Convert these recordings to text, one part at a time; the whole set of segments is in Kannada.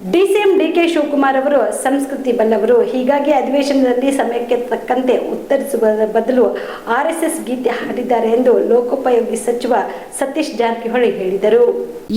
ಡಿಸಿಎಂ ಡಿಕೆ ಶಿವಕುಮಾರ್ ಅವರು ಸಂಸ್ಕೃತಿ ಬಲ್ಲವರು ಹೀಗಾಗಿ ಅಧಿವೇಶನದಲ್ಲಿ ಸಮಯಕ್ಕೆ ತಕ್ಕಂತೆ ಉತ್ತರಿಸುವ ಬದಲು ಆರ್ಎಸ್ಎಸ್ ಗೀತೆ ಹಾಡಿದ್ದಾರೆ ಎಂದು ಲೋಕೋಪಯೋಗಿ ಸಚಿವ ಸತೀಶ್ ಜಾರಕಿಹೊಳಿ ಹೇಳಿದರು.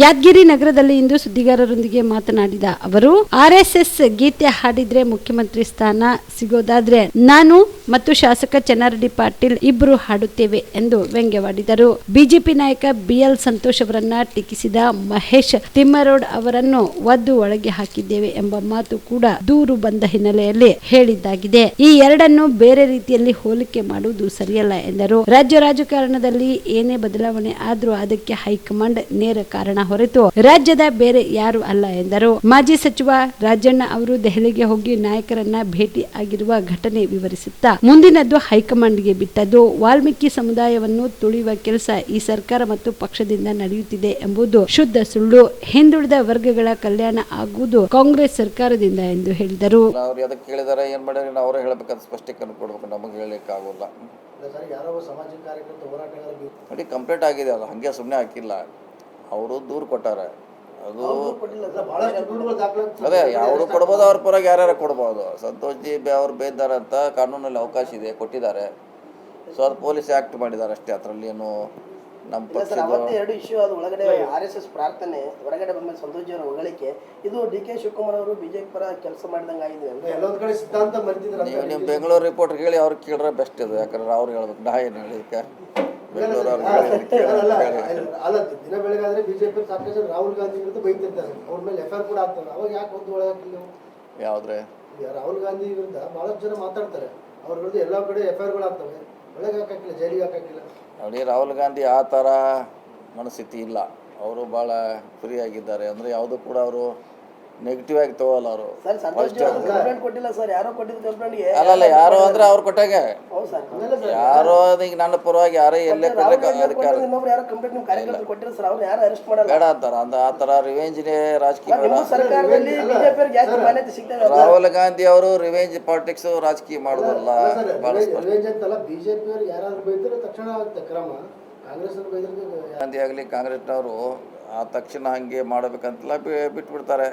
ಯಾದಗಿರಿ ನಗರದಲ್ಲಿ ಇಂದು ಸುದ್ದಿಗಾರರೊಂದಿಗೆ ಮಾತನಾಡಿದ ಅವರು ಆರ್ಎಸ್ಎಸ್ ಗೀತೆ ಹಾಡಿದ್ರೆ ಮುಖ್ಯಮಂತ್ರಿ ಸ್ಥಾನ ಸಿಗೋದಾದ್ರೆ ನಾನು ಮತ್ತು ಶಾಸಕ ಚೆನ್ನಾರೆಡ್ಡಿ ಪಾಟೀಲ್ ಇಬ್ಬರು ಹಾಡುತ್ತೇವೆ ಎಂದು ವ್ಯಂಗ್ಯವಾಡಿದರು. ಬಿಜೆಪಿ ನಾಯಕ ಬಿಎಲ್ ಸಂತೋಷ್ ಅವರನ್ನ ಟೀಕಿಸಿದ ಮಹೇಶ್ ತಿಮ್ಮರೋಡ್ ಅವರನ್ನು ಒದ್ದು ಒಳಗೆ ಹಾಕಿದ್ದೇವೆ ಎಂಬ ಮಾತು ಕೂಡ ದೂರು ಬಂದ ಹಿನ್ನೆಲೆಯಲ್ಲಿ ಹೇಳಿದ್ದಾಗಿದೆ. ಈ ಎರಡನ್ನು ಬೇರೆ ರೀತಿಯಲ್ಲಿ ಹೋಲಿಕೆ ಮಾಡುವುದು ಸರಿಯಲ್ಲ ಎಂದರು. ರಾಜ್ಯ ರಾಜಕಾರಣದಲ್ಲಿ ಏನೇ ಬದಲಾವಣೆ ಆದರೂ ಅದಕ್ಕೆ ಹೈಕಮಾಂಡ್ ನೇರ ಕಾರಣ ಹೊರತು ರಾಜ್ಯದ ಬೇರೆ ಯಾರು ಅಲ್ಲ ಎಂದರು. ಮಾಜಿ ಸಚಿವ ರಾಜಣ್ಣ ಅವರು ದೆಹಲಿಗೆ ಹೋಗಿ ನಾಯಕರನ್ನ ಭೇಟಿ ಆಗಿರುವ ಘಟನೆ ವಿವರಿಸುತ್ತಾ, ಮುಂದಿನದ್ದು ಹೈಕಮಾಂಡ್ಗೆ ಬಿಟ್ಟದ್ದು. ವಾಲ್ಮೀಕಿ ಸಮುದಾಯವನ್ನು ತುಳಿಯುವ ಕೆಲಸ ಈ ಸರ್ಕಾರ ಮತ್ತು ಪಕ್ಷದಿಂದ ನಡೆಯುತ್ತಿದೆ ಎಂಬುದು ಶುದ್ಧ ಸುಳ್ಳು. ಹಿಂದುಳಿದ ವರ್ಗಗಳ ಕಲ್ಯಾಣ ಕಾಂಗ್ರೆಸ್ ಸರ್ಕಾರದಿಂದ ಎಂದು ಹೇಳಿದರು. ಅವ್ರು ಅದಕ್ಕೆ ಕೇಳಿದಾರೆ ಏನು ಮಾಡ್ಯಾರ ನಾವು ಅವರೇ ಹೇಳಬೇಕಂತ ಸ್ಪಷ್ಟೀಕರಣ ಕೊಡ್ಬೇಕು, ನಮಗೆ ಹೇಳಲಿಕ್ಕೆ ಆಗೋಲ್ಲ ನೋಡಿ ಕಂಪ್ಲೇಂಟ್ ಆಗಿದೆ ಅದು, ಹಾಗೆ ಸುಮ್ಮನೆ ಹಾಕಿಲ್ಲ. ಅವರು ದೂರು ಕೊಟ್ಟಾರೆ. ಅದು ಅದೇ, ಅವರು ಕೊಡ್ಬೋದು, ಅವ್ರ ಪರವಾಗಿ ಯಾರ್ಯಾರು ಕೊಡ್ಬೋದು. ಸಂತೋಷ್ ಜಿ ಅವ್ರು ಬೇಯ್ದಾರೆ ಅಂತ ಕಾನೂನಲ್ಲಿ ಅವಕಾಶ ಇದೆ, ಕೊಟ್ಟಿದ್ದಾರೆ. ಸೊ ಅದು ಪೊಲೀಸ್ ಆ್ಯಕ್ಟ್ ಮಾಡಿದ್ದಾರೆ ಅಷ್ಟೇ, ಅದರಲ್ಲಿ ಏನು ನಮ್ಮ ಸರ್ ಪಕ್ಷದ ಅವತ್ತೇ ಎರಡು ಇಶ್ಯೂ ಅದು ಒಳಗಡೆ ಆರ್ ಎಸ್ ಎಸ್ ಪ್ರಾರ್ಥನೆ ಹೊರಗಡೆ ಬಂದ ಸಂತೋಷ್ ಅವರ ಹೊಗಳಿಕೆ ಇದು ಡಿ ಕೆ ಶಿವಕುಮಾರ್ ಅವರು ಬಿಜೆಪಿ ಪರ ಕೆಲಸ ಮಾಡಿದಂಗೆ ಆಗಿದೆ ಅಂತ. ಎಲ್ಲೊಂದ್ ಕಡೆ ಸಿದ್ಧಾಂತ ಮರಿತಿದ್ರ ನೀವು ನಿಮ್ಮ ಬೆಂಗಳೂರು ರಿಪೋರ್ಟ್ ಹೇಳಿ ಅವ್ರು ಕೇಳ್ರೆ ಬೆಸ್ಟ್ ಇದು ಯಾಕಂದ್ರೆ ಅವ್ರು ಹೇಳ್ಬೇಕು. ನಾ ಏನು ಹೇಳಿಕ್ಕೆ ಬೆಂಗಳೂರು ಅಲ್ಲ ದಿನ ಬೆಳಗಾದ್ರೆ ಬಿಜೆಪಿ ಸಾಕಷ್ಟು ರಾಹುಲ್ ಗಾಂಧಿ ವಿರುದ್ಧ ಬೈತಿರ್ತಾರೆ. ಅವ್ರ ಮೇಲೆ ಎಫ್ ಕೂಡ ಆಗ್ತದೆ ಅವಾಗ ಯಾಕೆ ಒಂದು ಒಳಗಾಕಿಲ್ಲ ನೀವು? ಯಾವುದ್ರೆ? ಈಗ ರಾಹುಲ್ ಗಾಂಧಿ ವಿರುದ್ಧ ಬಹಳಷ್ಟು ಜನ ಮಾತಾಡ್ತಾರೆ. ಅವ್ರ ವಿರುದ್ಧ ಎಲ್ಲ ಕಡೆ ಎಫ್ಗಳು ಆಗ್ತವೆ ಒಳಗೆ ಹಾಕಿಲ್ಲ ಜೈಲಿಗೆ ಹಾಕಿಲ್ಲ ನೋಡಿ ರಾಹುಲ್ ಗಾಂಧಿ ಆ ಥರ ಮನಸ್ಥಿತಿ ಇಲ್ಲ. ಅವರು ಭಾಳ ಫ್ರೀ ಆಗಿದ್ದಾರೆ. ಅಂದರೆ ಯಾವುದೂ ಕೂಡ ಅವರು ನೆಗೆಟಿವ್ ಆಗಿ ತಗೋಲ್ಲ ಅವರು. ಸರ್ ಸಂತೋಷ್ ಅವರು ಕಂಪ್ಲೇಂಟ್ ಕೊಟ್ಟಿಲ್ಲ ಸರ್ ಯಾರೋ ಕೊಟ್ಟಿದ್ದು ಕಂಪ್ಲೇಂಟ್ಗೆ ಅಲ್ಲಲ್ಲ ಯಾರು ಅಂದ್ರೆ ಅವ್ರು ಕೊಟ್ಟಾಗ. ಹೌದು ಸರ್ ಯಾರೋ ಈಗ ನನ್ನ ಪರವಾಗಿ ಯಾರೇ ಎಲ್ಲೇ ರಾಹುಲ್ ಕೊಡ್ಲಿಕ್ಕೆ ಗಾಂಧಿ ಅಧಿಕಾರ ಇನ್ನೊಬ್ರು ಯಾರೋ ಕಂಪ್ಲೇಂಟ್ ನಿಮ್ಮ ಕಾರ್ಯಕರ್ತರು ಕೊಟ್ಟಿರೋ ಸರ್ ಅವ್ರು ಯಾರು ಅರೆಸ್ಟ್ ಮಾಡಲ್ಲ? ಬೇಡ ಅಂತಾರ ಅಂದ ಆ ಥರ ರಿವೆಂಜ್ನೇ ರಾಜಕೀಯ ಬೇಡ. ನಿಮ್ಮ ಸರ್ಕಾರದಲ್ಲಿ ಬಿಜೆಪಿ ಅವ್ರಿಗೆ ಯಾಕೆ ಮಾನ್ಯತೆ ಸಿಗ್ತದೆ ರಾಹುಲ್ ಗಾಂಧಿ ಅವರು ರಿವೆಂಜ್ ಪಾಲಿಟಿಕ್ಸ್ ರಾಜಕೀಯ ಮಾಡೋದಲ್ಲ ಭಾಳ ಸ್ಪಷ್ಟ. ರಿವೆಂಜ್ ಅಂತಲ್ಲ ಬಿಜೆಪಿ ಅವ್ರು ಯಾರಾದ್ರೂ ಬೈದ್ರೆ ತಕ್ಷಣ ಆಗುತ್ತೆ ಕ್ರಮ. ಕಾಂಗ್ರೆಸ್ ಅವ್ರು ಬೈದ್ರೆ ಗಾಂಧಿ ಆಗಲಿ ಕಾಂಗ್ರೆಸ್ನವರು ಆ ತಕ್ಷಣ ಹಂಗೆ ಮಾಡಬೇಕಂತೆಲ್ಲ ಬಿ- ಬಿಟ್ಬಿಡ್ತಾರೆ.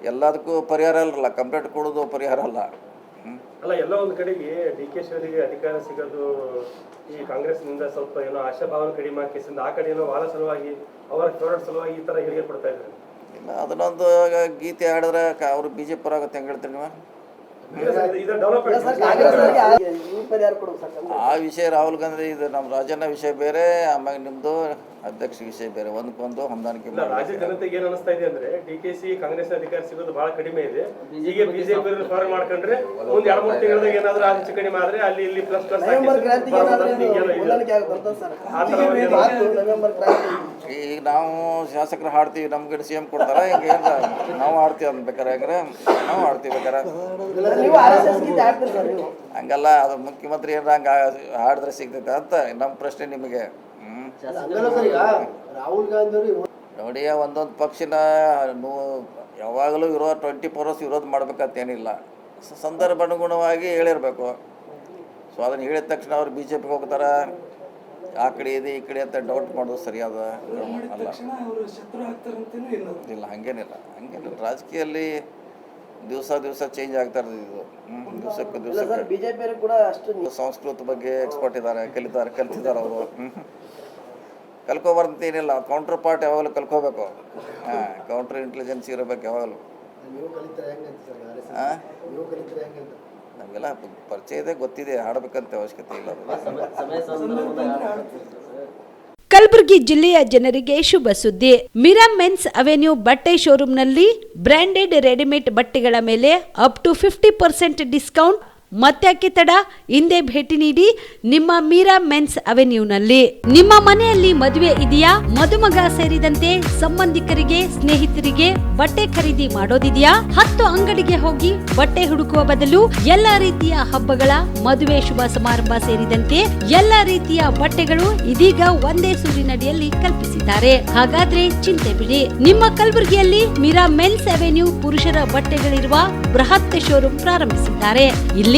ಎಲ್ಲದಕ್ಕೂ ಪರಿಹಾರ ಇಲ್ಲ ಕಂಪ್ಲೇಂಟ್ ಕೊಡೋದು ಪರಿಹಾರ ಅಲ್ಲ. ಅಲ್ಲ ಎಲ್ಲ ಒಂದು ಕಡೆಗೆ ಡಿ ಕೆ ಶಿವರಿಗೆ ಅಧಿಕಾರ ಸಿಗೋದು ಈ ಕಾಂಗ್ರೆಸ್ನಿಂದ ಸ್ವಲ್ಪ ಏನೋ ಆಶಾಭಾವನೆ ಕಡಿಮೆ ಹಾಕಿಸಿಂದ ಆ ಕಡೆ ಏನೋ ಬಹಳ ಸಲುವಾಗಿ ಅವರ ಹೋರಾಟ ಸಲುವಾಗಿ ಈ ಥರ ಹೇಳಿಕೆ ಕೊಡ್ತಾ ಇದ್ದಾರೆ. ಇಲ್ಲ ಅದನ್ನೊಂದು ಗೀತೆ ಹಾಡಿದ್ರೆ ಅವರು ಬಿ ಜೆ ಪಿ ಆಗುತ್ತೆ ಹೆಂಗೆ ಹೇಳ್ತೀನಿ ನೀವು? ಆ- ವಿಷಯ ರಾಹುಲ್ ಗಾಂಧಿ ಇದು ನಮ್ಮ ರಾಜಣ್ಣ ವಿಷಯ ಬೇರೆ ಆಮೇಲೆ ನಿಮ್ದು ಅಧ್ಯಕ್ಷ ವಿಷಯ ಬೇರೆ. ಒಂದಕ್ಕೊಂದು ಹೊಂದಾಣಿಕೆ ರಾಜ್ಯ ಜನತೆಗೆ ಏನ್ ಅನಿಸ್ತಾ ಇದೆ ಅಂದ್ರೆ ಡಿ ಕೆ ಸಿ ಕಾಂಗ್ರೆಸ್ ಅಧಿಕಾರ ಸಿಗೋದು ಬಹಳ ಕಡಿಮೆ ಇದೆ. ಹೀಗೆ ಬಿಜೆಪಿ ಫಾರ್ ಮಾಡ್ಕೊಂಡ್ರೆ ಒಂದ್ ಎರಡ್ ಮೂರು ತಿಂಗಳದಾಗ ಏನಾದ್ರೂ ಹೆಚ್ಚು ಕಡಿಮೆ ಆದ್ರೆ ಅಲ್ಲಿ ಇಲ್ಲಿ ಪ್ಲಸ್ ಪ್ಲಸ್ ನವೆಂಬರ್ ಈಗ ನಾವು ಶಾಸಕರು ಹಾಡ್ತೀವಿ ನಮ್ಗೆ ಸಿ ಎಂ ಕೊಡ್ತಾರೆ? ಹಿಂಗೆ ನಾವು ಹಾಡ್ತೀವಿ ಅನ್ಬೇಕಾರೆ ಹೆಂಗ್ರೆ? ನಾವು ಹಾಡ್ತೀವಿ ಬೇಕಾರೆ. ಹಂಗಲ್ಲ ಅದು ಮುಖ್ಯಮಂತ್ರಿ ಏನಾರ ಹಂಗೆ ಹಾಡಿದ್ರೆ ಸಿಗ್ತೈತೆ ಅಂತ ನಮ್ಮ ಪ್ರಶ್ನೆ ನಿಮಗೆ. ನೋಡಿ ಒಂದೊಂದು ಪಕ್ಷನ ನೂ ಯಾವಾಗಲೂ ವಿರೋಧ ಟ್ವೆಂಟಿ ಫೋರ್ ಅವರ್ಸ್ ವಿರೋಧ ಮಾಡ್ಬೇಕಂತ ಏನಿಲ್ಲ ಸ- ಸಂದರ್ಭಾನುಗುಣವಾಗಿ ಹೇಳಿರ್ಬೇಕು. ಸೊ ಅದನ್ನು ಹೇಳಿದ ತಕ್ಷಣ ಅವ್ರು ಬಿ ಜೆ ಪಿಗೆ ಹೋಗ್ತಾರೆ? ಆ ಕಡೆ ಇದೆ ಈ ಕಡೆ ಅಂತ ಡೌಟ್ ಮಾಡೋದು ಸರಿಯಾದ ಅಲ್ಲ. ಇಲ್ಲ. ಹಂಗೇನಿಲ್ಲ ಹಂಗೇನಿಲ್ಲ ರಾಜಕೀಯಲ್ಲಿ ದಿವಸ ದಿವಸ ಚೇಂಜ್ ಆಗ್ತಾ ಇರೋದು ಇದು. ದಿವಸಕ್ಕೆ ದಿವಸ ದಿವಸಕ್ಕೆ ಸರ್ ಬಿಜೆಪಿ ಅವರು ಕೂಡ ಅಷ್ಟು ಸಂಸ್ಕೃತ ಬಗ್ಗೆ ಎಕ್ಸ್ಪರ್ಟ್ ಇದ್ದಾರೆ ಕಲಿತಾರೆ ಕಲ್ತಿದ್ದಾರೆ ಅವರು. ಕಲ್ಕೋಬಾರ್ದು ಏನಿಲ್ಲ ಕೌಂಟರ್ ಪಾರ್ಟ್ ಯಾವಾಗಲೂ ಕಲ್ಕೋಬೇಕು. ಹಾಂ ಕೌಂಟರ್ ಇಂಟೆಲಿಜೆನ್ಸ್ ಇರಬೇಕು ಯಾವಾಗಲೂ. ನೀವು ಕಲಿತಾರೆ ಹೆಂಗಂತ ಸರ್? ಆರ್ ಎಸ್ ಹಾಂ ನೀವು ಕಲಿತಾರೆ? ಹೆಂಗಂತ ನಮಗೆಲ್ಲ ಪರಿಚಯ ಗೊತ್ತಿದೆ, ಆಡಬೇಕಂತ ಅವಶ್ಯಕತೆ ಇಲ್ಲ. ಕಲಬುರಗಿ ಜಿಲ್ಲೆಯ ಜನರಿಗೆ ಶುಭ ಸುದ್ದಿ ಮಿರಾ ಮೆನ್ಸ್ ಅವೆನ್ಯೂ ಬಟ್ಟೆ ಶೋರೂಮ್ನಲ್ಲಿ ಬ್ರಾಂಡೆಡ್ ರೆಡಿಮೇಡ್ ಬಟ್ಟೆಗಳ ಮೇಲೆ up to fifty percent discount ಮತ್ತ್ಯಾಕೆ ತಡ ಹಿಂದೆ ಭೇಟಿ ನೀಡಿ ನಿಮ್ಮ ಮೀರಾ ಮೆನ್ಸ್ ಅವೆನ್ಯೂನಲ್ಲಿ. ನಿಮ್ಮ ಮನೆಯಲ್ಲಿ ಮದುವೆ ಇದೆಯಾ? ಮದುಮಗ ಸೇರಿದಂತೆ ಸಂಬಂಧಿಕರಿಗೆ, ಸ್ನೇಹಿತರಿಗೆ ಬಟ್ಟೆ ಖರೀದಿ ಮಾಡೋದಿದೆಯಾ? ಹತ್ತು ಅಂಗಡಿಗೆ ಹೋಗಿ ಬಟ್ಟೆ ಹುಡುಕುವ ಬದಲು ಎಲ್ಲ ರೀತಿಯ ಹಬ್ಬಗಳ, ಮದುವೆ ಶುಭ ಸಮಾರಂಭ ಸೇರಿದಂತೆ ಎಲ್ಲ ರೀತಿಯ ಬಟ್ಟೆಗಳು ಇದೀಗ ಒಂದೇ ಸೂರಿನಡಿಯಲ್ಲಿ ಕಲ್ಪಿಸಿದ್ದಾರೆ. ಹಾಗಾದ್ರೆ ಚಿಂತೆ ಬಿಡಿ. ನಿಮ್ಮ ಕಲಬುರಗಿಯಲ್ಲಿ ಮೀರಾ ಮೆನ್ಸ್ ಅವೆನ್ಯೂ ಪುರುಷರ ಬಟ್ಟೆಗಳಿರುವ ಬೃಹತ್ ಶೋರೂಮ್ ಪ್ರಾರಂಭಿಸಿದ್ದಾರೆ. ಇಲ್ಲಿ